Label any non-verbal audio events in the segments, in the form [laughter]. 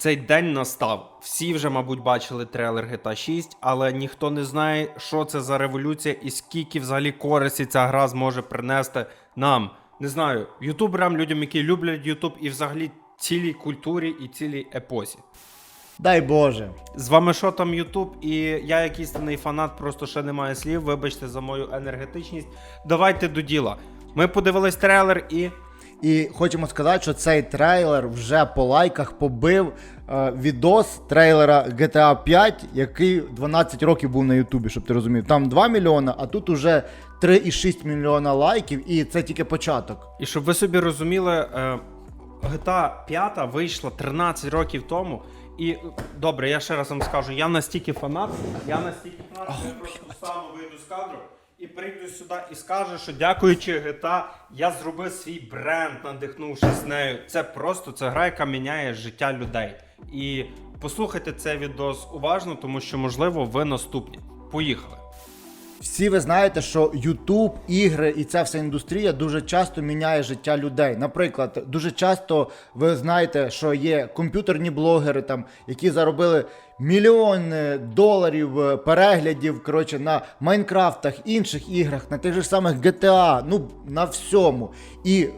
Цей день настав. Всі вже, мабуть, бачили трейлер GTA 6, але ніхто не знає, що це за революція і скільки взагалі користі ця гра зможе принести нам. Не знаю, ютуберам, людям, які люблять Ютуб, і взагалі цілій культурі і цілій епосі. Дай Боже. З вами що там Ютуб, і я, як істинний фанат, просто ще не маю слів. Вибачте за мою енергетичність. Давайте до діла. Ми подивились трейлер і. І хочемо сказати, що цей трейлер вже по лайках побив е, відос трейлера GTA 5, який 12 років був на Ютубі, щоб ти розумів. Там 2 мільйона, а тут уже 3,6 мільйона лайків, і це тільки початок. І щоб ви собі розуміли, е, GTA 5 вийшла 13 років тому. І добре, я ще раз вам скажу, я настільки фанат, я настільки фанат, що я просто встану, вийду з кадру і прийду сюди і скажу, що дякуючи GTA, я зробив свій бренд, надихнувшись нею. Це просто це гра, яка міняє життя людей. І послухайте цей відос уважно, тому що можливо ви наступні. Поїхали. Всі ви знаєте, що YouTube, ігри і ця вся індустрія дуже часто міняє життя людей. Наприклад, дуже часто ви знаєте, що є комп'ютерні блогери, там, які заробили мільйони доларів е, переглядів коротше, на Майнкрафтах, інших іграх, на тих же самих GTA, ну на всьому. І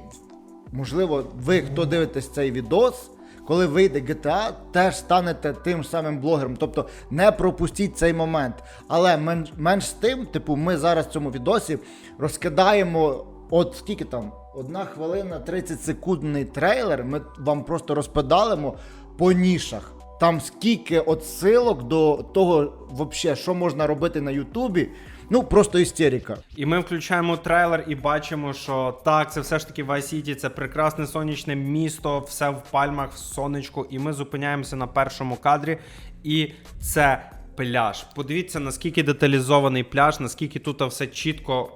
можливо, ви, хто дивитесь цей відос. Коли вийде GTA, теж станете тим самим блогером. Тобто не пропустіть цей момент. Але менш, менш з тим, типу, ми зараз в цьому відосі розкидаємо от скільки там, одна хвилина 30 секундний трейлер. Ми вам просто розпедалимо по нішах. Там скільки отсилок до того, вообще, що можна робити на Ютубі. Ну, просто істерика. І ми включаємо трейлер і бачимо, що так, це все ж таки Vice City, це прекрасне сонячне місто, все в пальмах, в сонечку. І ми зупиняємося на першому кадрі. І це пляж. Подивіться, наскільки деталізований пляж, наскільки тут все чітко,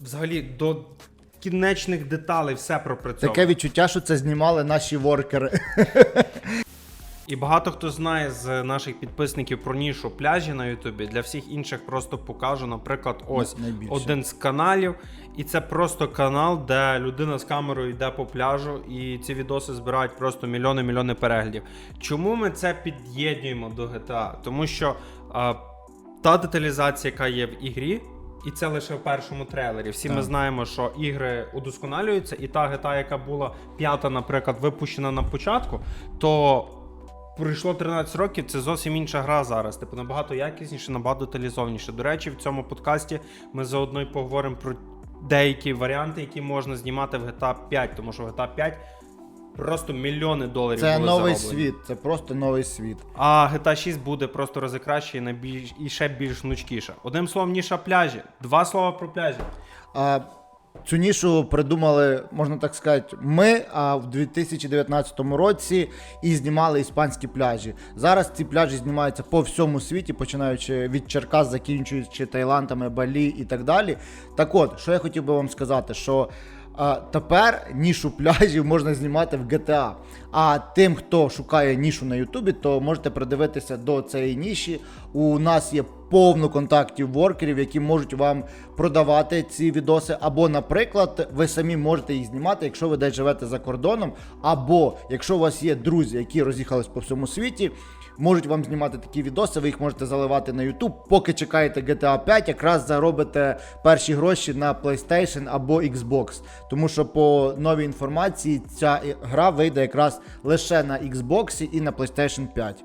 взагалі, до кінечних деталей все пропрацьовано. Таке відчуття, що це знімали наші воркери. [laughs] І багато хто знає з наших підписників про нішу пляжі на Ютубі. Для всіх інших просто покажу, наприклад, ось найбільше. один з каналів. І це просто канал, де людина з камерою йде по пляжу, і ці відоси збирають просто мільйони мільйони переглядів. Чому ми це під'єднуємо до GTA? Тому що а, та деталізація, яка є в ігрі. І це лише в першому трейлері. Всі ми знаємо, що ігри удосконалюються, і та GTA, яка була п'ята, наприклад, випущена на початку, то пройшло 13 років, це зовсім інша гра зараз. Типу набагато якісніше, набагато деталізованіше. До речі, в цьому подкасті ми заодно й поговоримо про деякі варіанти, які можна знімати в GTA 5, тому що в GTA 5 просто мільйони доларів. Це були новий зароблені. світ, це просто новий світ. А GTA 6 буде просто рази краще і, найбільш, і ще більш гнучкіше. Одним словом, ніша пляжі. Два слова про пляжі. А, цю нішу придумали, можна так сказати, ми а в 2019 році і знімали іспанські пляжі. Зараз ці пляжі знімаються по всьому світі, починаючи від Черкас, закінчуючи Таїландами, Балі і так далі. Так от, що я хотів би вам сказати, що. А, тепер нішу пляжів можна знімати в GTA. А тим, хто шукає нішу на Ютубі, то можете придивитися до цієї ніші. У нас є повно контактів воркерів, які можуть вам продавати ці відоси. Або, наприклад, ви самі можете їх знімати, якщо ви десь живете за кордоном, або якщо у вас є друзі, які роз'їхались по всьому світі. Можуть вам знімати такі відоси, ви їх можете заливати на YouTube. Поки чекаєте GTA 5, якраз заробите перші гроші на PlayStation або Xbox. Тому що по новій інформації ця гра вийде якраз лише на Xbox і на PlayStation 5.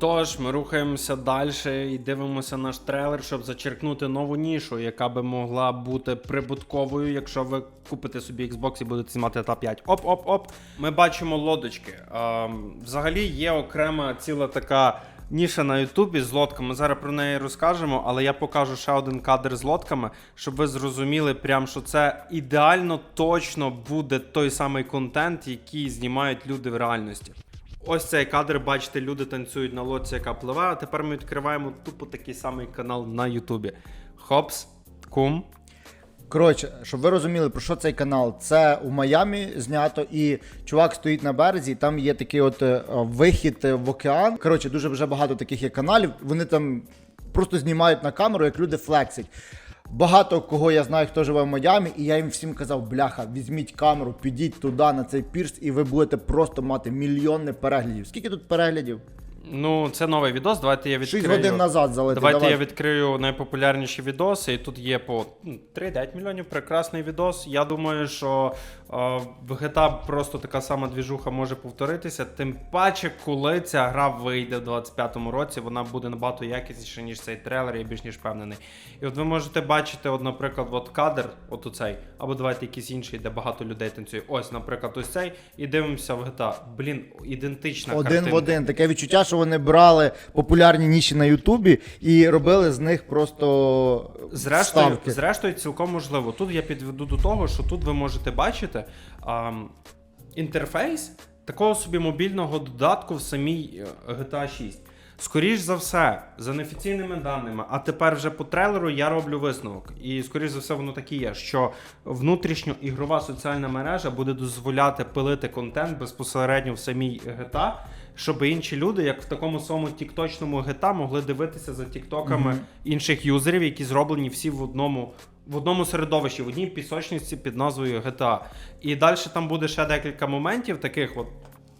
Тож ми рухаємося далі і дивимося наш трейлер, щоб зачеркнути нову нішу, яка би могла бути прибутковою, якщо ви купите собі Xbox і будете знімати та 5. Оп-оп-оп. Ми бачимо лодочки. Ем, взагалі є окрема ціла така. Ніша на Ютубі з лодками. Зараз про неї розкажемо, але я покажу ще один кадр з лодками, щоб ви зрозуміли, прям, що це ідеально точно буде той самий контент, який знімають люди в реальності. Ось цей кадр, бачите, люди танцюють на лодці, яка пливе. А тепер ми відкриваємо тупо такий самий канал на Ютубі. Хопс, кум. Коротше, щоб ви розуміли, про що цей канал, це у Майамі знято, і чувак стоїть на березі, і там є такий от е, вихід е, в океан. Коротше, дуже вже багато таких є каналів. Вони там просто знімають на камеру, як люди флексять. Багато кого я знаю, хто живе в Майамі, і я їм всім казав, бляха, візьміть камеру, підіть туди на цей пірс, і ви будете просто мати мільйони переглядів. Скільки тут переглядів? Ну, це новий відос. Давайте я 6 відкрию. годин назад залетить. Давайте Давай. я відкрию найпопулярніші відоси, і тут є по ну, 3-9 мільйонів. Прекрасний відос. Я думаю, що е, в GTA просто така сама двіжуха може повторитися. Тим паче, коли ця гра вийде в 25-му році, вона буде набагато якісніша, ніж цей трейлер, я більш ніж впевнений. І от ви можете бачити, от, наприклад, от кадр, от у цей, або давайте якийсь інший, де багато людей танцює. Ось, наприклад, ось цей, і дивимося в GTA. Блін, ідентична Один картинка. в один. Таке відчуття, що вони брали популярні ніші на Ютубі і робили з них просто Зрештою, вставки. зрештою, цілком можливо. Тут я підведу до того, що тут ви можете бачити ам, інтерфейс такого собі мобільного додатку в самій е, GTA 6. Скоріш за все, за неофіційними даними, а тепер вже по трейлеру я роблю висновок. І скоріш за все, воно так і є, що внутрішньо ігрова соціальна мережа буде дозволяти пилити контент безпосередньо в самій GTA, щоб інші люди, як в такому самому тікточному гета, могли дивитися за тіктоками інших юзерів, які зроблені всі в одному. В одному середовищі, в одній пісочниці під назвою GTA. І далі там буде ще декілька моментів, таких от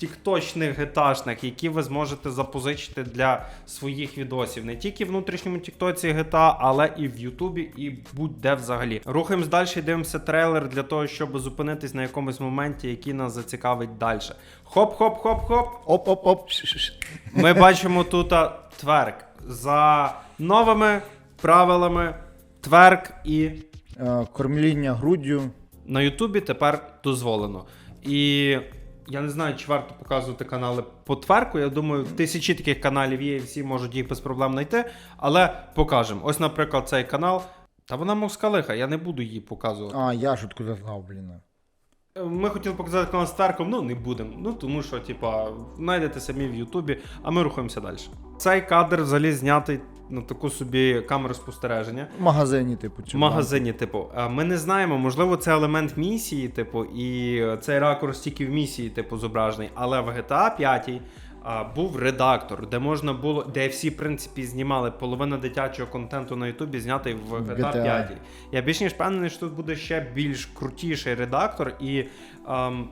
тікточних геташних, які ви зможете запозичити для своїх відосів. Не тільки в внутрішньому тіктоці GTA, але і в Ютубі, і будь-де взагалі. Рухаємось далі дивимося трейлер для того, щоб зупинитись на якомусь моменті, який нас зацікавить далі. Хоп-хоп-хоп-хоп. Оп-оп-оп. Ми бачимо тут тверк. За новими правилами тверк і Е, Кормління груддю. на Ютубі тепер дозволено. І я не знаю, чи варто показувати канали по тверку. Я думаю, тисячі таких каналів є, і всі можуть їх без проблем знайти. Але покажемо. Ось, наприклад, цей канал. Та вона москалиха, я не буду її показувати. А, я ж откуда знав, блін. Ми хотіли показати канал з Тверком, ну не будемо. Ну тому що, типа, знайдете самі в Ютубі, а ми рухаємося далі. Цей кадр взагалі знятий на таку собі камеру спостереження. В магазині, типу, чи В магазині, типу, ми не знаємо, можливо, це елемент місії, типу, і цей ракурс тільки в місії, типу, зображений. Але в GTA 5 а, був редактор, де можна було, де всі, в принципі, знімали половина дитячого контенту на Ютубі, знятий в GTA, GTA. 5. Я більш ніж впевнений, що тут буде ще більш крутіший редактор і ем,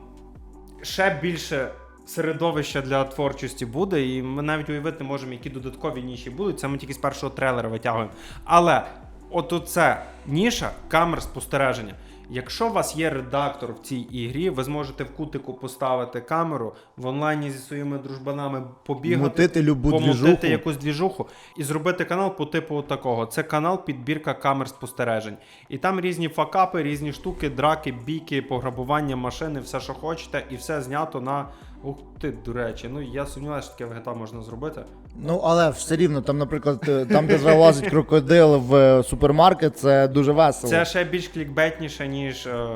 ще більше. Середовище для творчості буде, і ми навіть уявити не можемо, які додаткові ніші будуть. Це ми тільки з першого трейлера витягуємо. Але от оце ніша камер спостереження. Якщо у вас є редактор в цій ігрі, ви зможете в кутику поставити камеру в онлайні зі своїми дружбанами, побігати, Мутити любу помутити двіжуху. якусь двіжуху і зробити канал по типу такого. Це канал підбірка камер спостережень. І там різні факапи, різні штуки, драки, бійки, пограбування машини, все, що хочете, і все знято на. Ух ти, до речі, ну я сумніваюся, що таке в GTA можна зробити. Ну, але все рівно, там, наприклад, е, там, де залазить [laughs] крокодил в е, супермаркет, це дуже весело. Це ще більш клікбетніше, ніж е,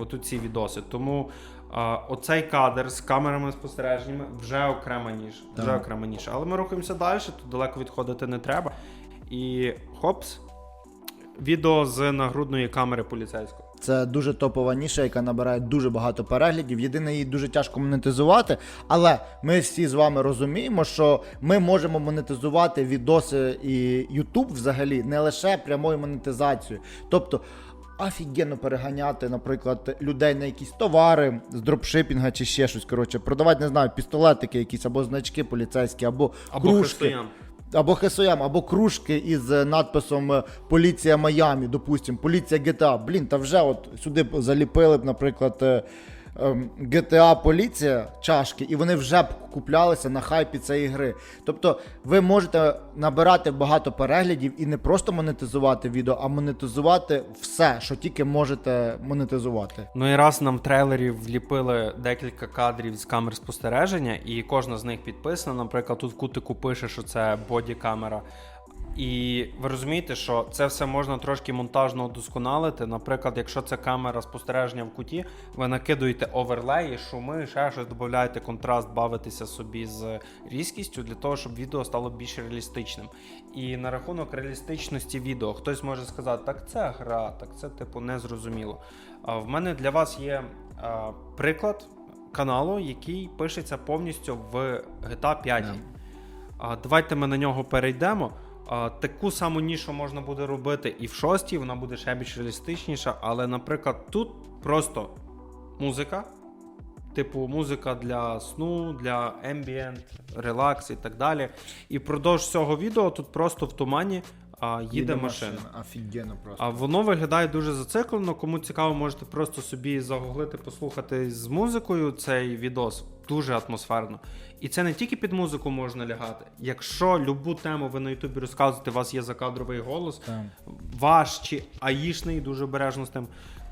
от ці відоси. Тому е, оцей кадр з камерами спостереженнями вже окрема ніж. Вже Так. окрема ніж. Але ми рухаємося далі, тут далеко відходити не треба. І хопс. Відео з нагрудної камери поліцейського. Це дуже топова ніша, яка набирає дуже багато переглядів. Єдине, її дуже тяжко монетизувати. Але ми всі з вами розуміємо, що ми можемо монетизувати відоси і YouTube взагалі не лише прямою монетизацією. Тобто. Офігенно переганяти, наприклад, людей на якісь товари з дропшипінга чи ще щось. Коротше, продавати, не знаю, пістолетики якісь або значки поліцейські, або, Або кружки. хрестоян. Або хесоям, або кружки із е, надписом е, Поліція Майами, допустим, поліція ГТА. Блін, та вже от сюди заліпили б, наприклад, е, GTA Поліція чашки, і вони вже б куплялися на хайпі цієї гри. Тобто ви можете набирати багато переглядів і не просто монетизувати відео, а монетизувати все, що тільки можете монетизувати. Ну і раз нам в трейлері вліпили декілька кадрів з камер спостереження, і кожна з них підписана. Наприклад, тут в кутику пише, що це боді-камера. І ви розумієте, що це все можна трошки монтажно удосконалити. Наприклад, якщо це камера спостереження в куті, ви накидуєте оверлеї, шуми, ще щось додаєте контраст, бавитеся собі з різкістю для того, щоб відео стало більш реалістичним. І на рахунок реалістичності відео хтось може сказати, так це гра, так це типу незрозуміло. В мене для вас є а, приклад каналу, який пишеться повністю в GTA 5. Да. А, давайте ми на нього перейдемо. Таку саму нішу можна буде робити і в шостій, вона буде ще більш реалістичніша, але, наприклад, тут просто музика. Типу, музика для сну, для ембієнт, релакс і так далі. І впродовж цього відео тут просто в тумані а, їде, машина. Офігенно просто. А воно виглядає дуже зациклено. Кому цікаво, можете просто собі загуглити, послухати з музикою цей відос. Дуже атмосферно. І це не тільки під музику можна лягати. Якщо любу тему ви на Ютубі розказуєте, у вас є закадровий голос, Так. ваш чи аїшний, дуже обережно з тим,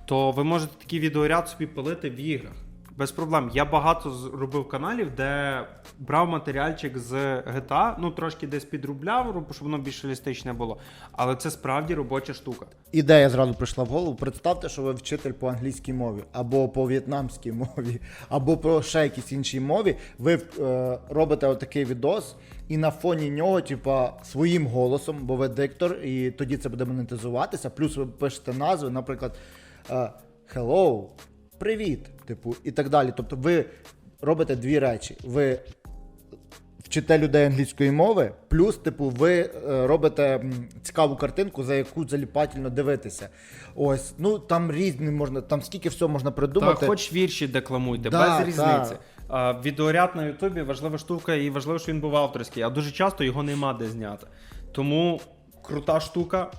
то ви можете такий відеоряд собі пилити в іграх. Без проблем. Я багато зробив каналів, де брав матеріальчик з GTA, ну трошки десь підрубляв, щоб воно більш реалістичне було. Але це справді робоча штука. Ідея зразу прийшла в голову. Представте, що ви вчитель по англійській мові, або по в'єтнамській [laughs] мові, або по ще якійсь іншій мові. Ви е, робите отакий відос, і на фоні нього, типа, своїм голосом, бо ви диктор, і тоді це буде монетизуватися. Плюс ви пишете назви, наприклад, е, Hello, привіт, типу, і так далі. Тобто ви робите дві речі. Ви вчите людей англійської мови, плюс, типу, ви е, робите цікаву картинку, за яку заліпательно дивитися. Ось, ну там різні можна, там скільки всього можна придумати. Та хоч вірші декламуйте, Да, без різниці. та. Відеоряд на Ютубі важлива штука, і важливо, що він був авторський, а дуже часто його нема де зняти. Тому крута штука.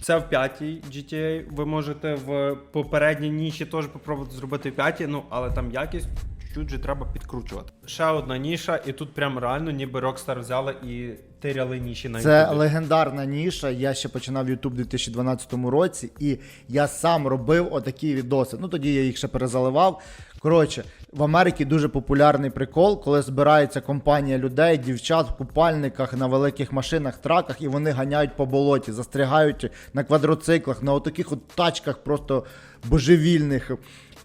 Це в п'ятій GTA. Ви можете в попередній ніші теж попробувати зробити в п'ятій, ну але там якість чуть же треба підкручувати. Ще одна ніша, і тут прям реально ніби Rockstar взяли і тиряли ніші на Це Ютубі. легендарна ніша. Я ще починав YouTube у 2012 році, і я сам робив отакі відоси. Ну тоді я їх ще перезаливав. Коротше, в Америці дуже популярний прикол, коли збирається компанія людей, дівчат в купальниках на великих машинах, траках, і вони ганяють по болоті, застрягають на квадроциклах, на отаких от тачках просто божевільних.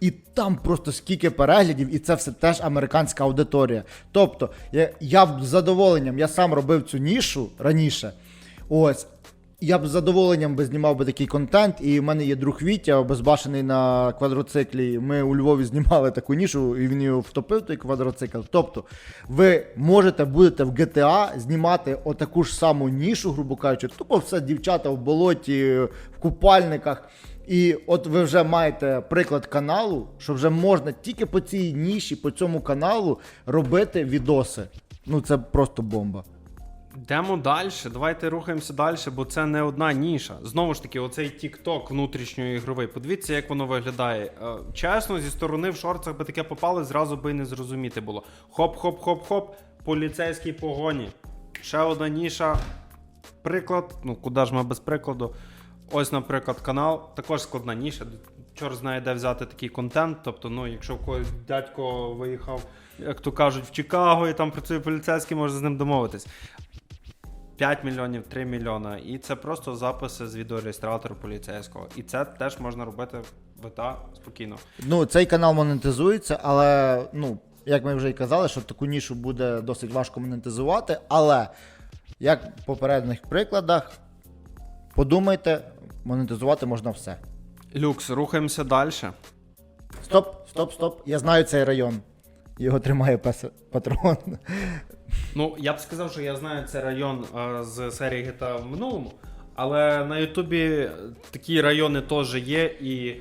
І там просто скільки переглядів, і це все теж американська аудиторія. Тобто, я, я з задоволенням, я сам робив цю нішу раніше. Ось. Я б з задоволенням би знімав би такий контент, і в мене є друг Вітя, безбашений на квадроциклі. Ми у Львові знімали таку нішу, і він його втопив, той квадроцикл. Тобто, ви можете будете в GTA знімати отаку ж саму нішу, грубо кажучи, тупо все дівчата в болоті, в купальниках. І от ви вже маєте приклад каналу, що вже можна тільки по цій ніші, по цьому каналу робити відоси. Ну це просто бомба. Йдемо далі. Давайте рухаємося далі, бо це не одна ніша. Знову ж таки, оцей TikTok внутрішньоігровий. Подивіться, як воно виглядає. Е, Чесно, зі сторони в шорцах би таке попали, зразу би і не зрозуміти було. Хоп-хоп-хоп-хоп, поліцейській погоні. Ще одна ніша. Приклад. Ну, куди ж ми без прикладу? Ось, наприклад, канал. Також складна ніша. Чор знає, де взяти такий контент. Тобто, ну, якщо когось дядько виїхав, як то кажуть, в Чикаго і там працює поліцейський, може з ним домовитись. 5 мільйонів, 3 мільйона. І це просто записи з відеореєстратора поліцейського. І це теж можна робити в ета спокійно. Ну, цей канал монетизується, але ну, як ми вже і казали, що таку нішу буде досить важко монетизувати. Але як в попередніх прикладах, подумайте, монетизувати можна все. Люкс, рухаємося далі. Стоп, стоп, стоп. Я знаю цей район. Його тримає пес патрон. Ну, я б сказав, що я знаю цей район е, з серії GTA в минулому, але на Ютубі такі райони теж є і.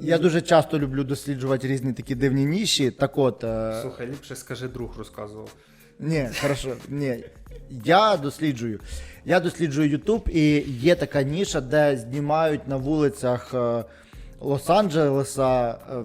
Я дуже часто люблю досліджувати різні такі дивні ніші. Так от. е, Слухай, ліпше скажи, друг розказував. Ні, хорошо, ні. Я досліджую. Я досліджую YouTube, і є така ніша, де знімають на вулицях е, Лос-Анджелеса е,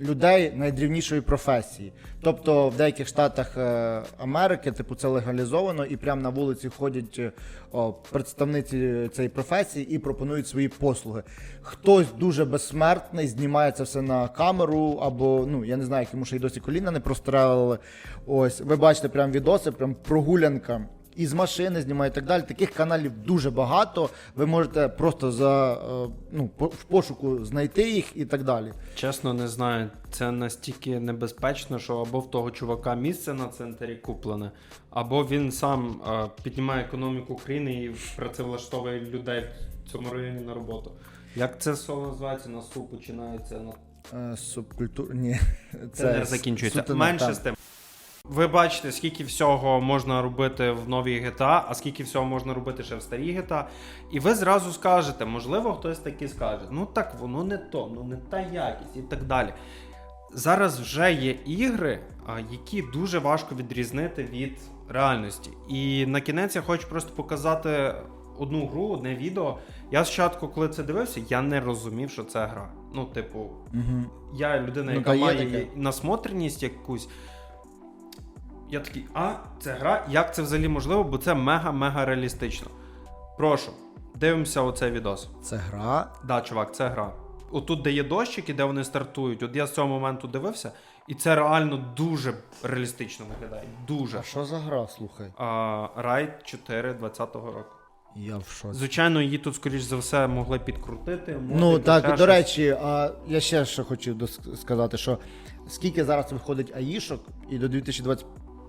людей найдрівнішої професії. Тобто в деяких штатах е, Америки, типу, це легалізовано, і прямо на вулиці ходять е, о, представниці цієї професії і пропонують свої послуги. Хтось дуже безсмертний, знімає це все на камеру, або ну я не знаю, йому ще й досі коліна не прострелили. Ось, ви бачите прям відоси, прям прогулянка. Із машини знімає і так далі. Таких каналів дуже багато. Ви можете просто за е, ну в пошуку знайти їх і так далі. Чесно, не знаю. Це настільки небезпечно, що або в того чувака місце на центрі куплене, або він сам е, піднімає економіку країни і працевлаштовує людей в цьому районі на роботу. Як це слово називається? На су починається на Е, субкультур. Ні, [laughs] це, не закінчується. сутена, Менше з тим. Ви бачите, скільки всього можна робити в новій GTA, а скільки всього можна робити ще в старій GTA. І ви зразу скажете, можливо, хтось таки скаже: ну так воно не то, ну не та якість і так далі. Зараз вже є ігри, які дуже важко відрізнити від реальності. І на кінець я хочу просто показати одну гру, одне відео. Я спочатку, коли це дивився, я не розумів, що це гра. Ну, типу, Угу. я людина, Ну, яка є має насмотреність якусь. Я такий, а, це гра? Як це взагалі можливо? Бо це мега-мега реалістично. Прошу, дивимося оцей відос. Це гра. Да, чувак, це гра. Отут, де є дощики, де вони стартують. От я з цього моменту дивився, і це реально дуже реалістично виглядає. Дуже. А що за гра, слухай? А, Райд 4 20-го року. Я в шоці. Звичайно, її тут, скоріш за все, могли підкрутити. Ну так, до щось. речі, а, я ще що хочу сказати, що скільки зараз виходить аїшок, і до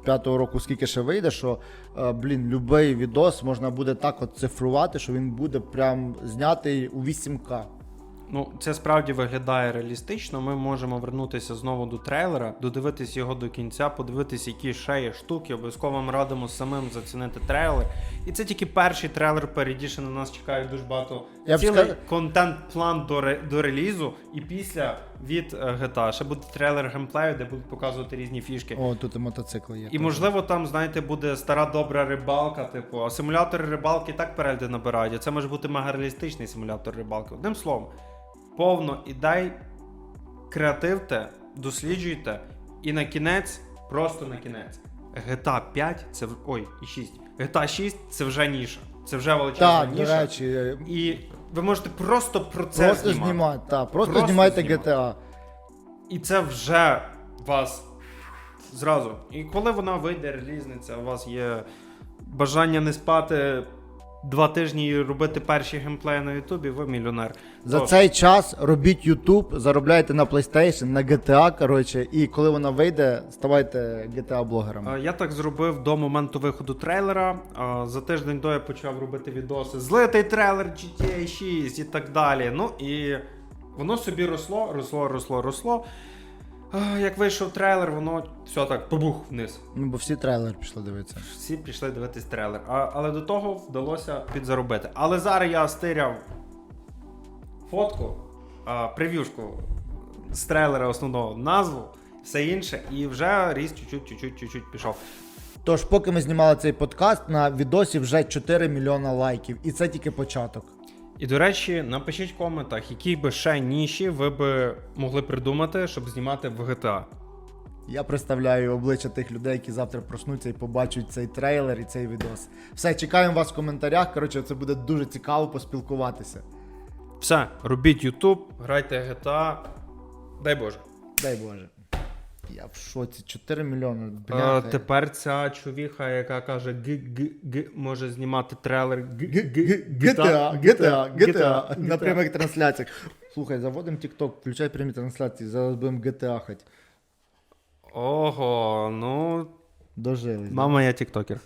2025 року скільки ще вийде, що е, блін, любий відос можна буде так от цифрувати, що він буде прям знятий у 8К. Ну, це справді виглядає реалістично. Ми можемо вернутися знову до трейлера, додивитись його до кінця, подивитись, які ще є штуки. Обов'язково вам радимо самим зацінити трейлер. І це тільки перший трейлер. Впереді ще на нас чекає дуже багато Я цілий сказ- контент-план до, ре- до релізу. І після від е, GTA. Ще буде трейлер геймплею, де будуть показувати різні фішки. О, тут і мотоцикли є. І можливо там, знаєте, буде стара добра рибалка, типу, а симулятори рибалки так перегляди набирають. А це може бути мегареалістичний симулятор рибалки. Одним словом, повно ідей, креативте, досліджуйте, і на кінець, просто на кінець. GTA 5 це ой, і 6. GTA 6 це вже ніша. Це вже величезна Так, до речі, І ви можете просто про це просто знімати. знімати, та, просто, Просто знімайте знімати. GTA. І це вже вас зразу. І коли вона вийде, релізниця, у вас є бажання не спати два тижні і робити перші геймплеї на Ютубі, ви мільйонер. За То- цей час робіть YouTube, заробляйте на PlayStation, на GTA, коротше, і коли вона вийде, ставайте GTA-блогерами. Е, Я так зробив до моменту виходу трейлера. Е, За тиждень до я почав робити відоси. Злитий трейлер GTA 6 і так далі. Ну і воно собі росло, росло, росло, росло. Як вийшов трейлер, воно все так побух вниз. Ну, бо всі трейлери пішли дивитися. Всі пішли дивитись трейлер. А, але до того вдалося підзаробити. Але зараз я стиряв фотку, а, прев'юшку з трейлера основного назву, все інше, і вже ріст чуть-чуть, чуть-чуть, чуть-чуть пішов. Тож, поки ми знімали цей подкаст, на відосі вже 4 мільйона лайків, і це тільки початок. І до речі, напишіть в коментах, які би ще ніші ви би могли придумати, щоб знімати в GTA. Я представляю обличчя тих людей, які завтра проснуться і побачать цей трейлер і цей відос. Все, чекаємо вас в коментарях. Коротше, це буде дуже цікаво поспілкуватися. Все, робіть YouTube, грайте GTA. Дай Боже. Дай Боже. Я в шоці. 4 мільйони. Е, Бляха. тепер ця човіха, яка каже г г г може знімати трейлер GTA, GTA, GTA на прямих трансляціях. Слухай, заводимо TikTok, включай прямі трансляції, зараз будемо GTA хоть. Ого, ну Дожили. мама, я тіктокер.